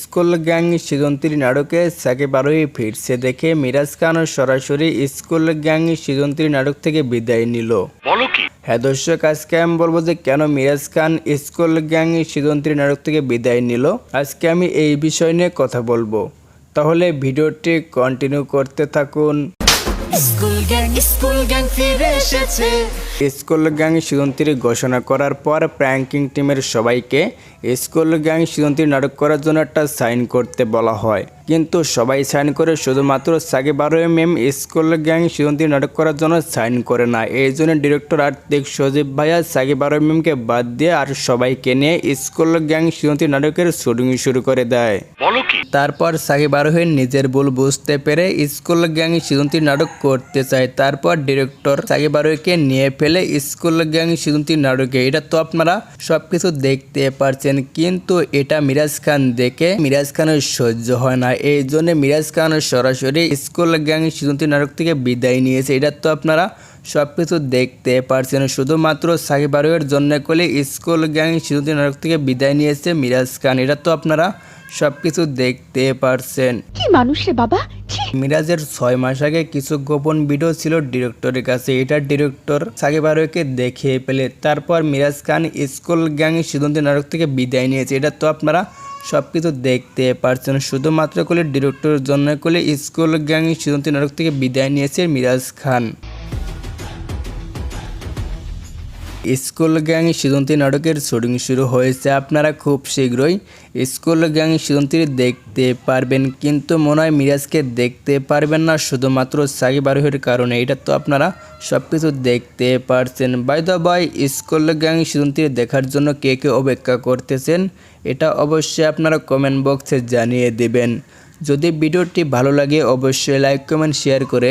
School gang season three নাটকে সাকিব আরোহী ফিরছে দেখে মিরাজ খান সরাসরি স্কুল গ্যাং সিজন থ্রি নাটক থেকে বিদায় নিল। হ্যাঁ দর্শক আজকে আমি বলব যে কেন Miraj Khan school gang season three নাটক থেকে বিদায় নিল? আজকে আমি এই বিষয় নিয়ে কথা বলব। তাহলে ভিডিওটি কন্টিনিউ করতে থাকুন। স্কুল গ্যাং স্কুল গ্যাং ফিরে এসেছে। স্কুল গ্যাং ঘোষণা করার পর প্র্যাঙ্কিং টিমের সবাইকে স্কুল গ্যাং সিজন নাটক করার জন্য একটা সাইন করতে বলা হয়। কিন্তু সবাই সাইন করে শুধুমাত্র সাকিব আরোহী মেম স্কুল গ্যাং সিজন নাটক করার জন্য সাইন করে না। এই জন্য ডিরেক্টর আর্থিক সজীব ভাইয়া সাকিব আরোহী মেমকে বাদ দিয়ে আর সবাইকে নিয়ে স্কুল গ্যাং সিজন নাটকের শুটিং শুরু করে দেয়। তারপর সাকিব আরোহী নিজের ভুল বুঝতে পেরে স্কুল গ্যাং সিজন নাটক করতে চায়। তারপর ডিরেক্টর সাকিব আরোহীকে নিয়ে ফেলে স্কুল গ্যাং সিজন নাটকে। এটা তো আপনারা সবকিছু দেখতে পারছেন কিন্তু এটা মিরাজ খান দেখে মিরাজ খানের সহ্য হয় না। এই জন্য মিরাজ খান সরাসরি স্কুল গ্যাং সিজন নাটক থেকে বিদায় নিয়েছে। এটা তো আপনারা সব কিছু দেখতে পারছেন। শুধুমাত্র সাকিব আরোহের জন্য করলে স্কুল গ্যাং সিজন নাটক থেকে বিদায় নিয়েছে মিরাজ খান। এটা তো আপনারা সব কিছু দেখতে পারছেন। কি মানুষ রে বাবা? মিরাজের ছয় মাস আগে কিছু গোপন ভিডিও ছিল ডিরেক্টরের কাছে। এটা ডিরেক্টর সাকিব আরোহকে দেখে পেলে তারপর মিরাজ খান স্কুল গ্যাং সিদ্ধান্ত নাটক থেকে বিদায় নিয়েছে। এটা তো আপনারা সব কিছু দেখতে পারছেন। শুধুমাত্র করলে ডিরেক্টরের জন্য কলে স্কুল গ্যাং সিদ্ধান্ত নাটক থেকে বিদায় নিয়েছে Miraj Khan. School gang season নাটকের শুটিং শুরু হয়েছে। আপনারা খুব শীঘ্রই স্কুল গ্যাং সিজন দেখতে পারবেন, কিন্তু মনে হয় মিরাজকে দেখতে পারবেন না, শুধুমাত্র সাকিব আরোহের কারণে। এটা তো আপনারা সব কিছু দেখতে পারছেন। By the by school gang season দেখার জন্য কে কে অপেক্ষা করতেছেন, এটা অবশ্যই আপনারা কমেন্ট বক্সে জানিয়ে দেবেন। যদি ভিডিওটি ভালো লাগে, অবশ্যই লাইক কমেন্ট শেয়ার করে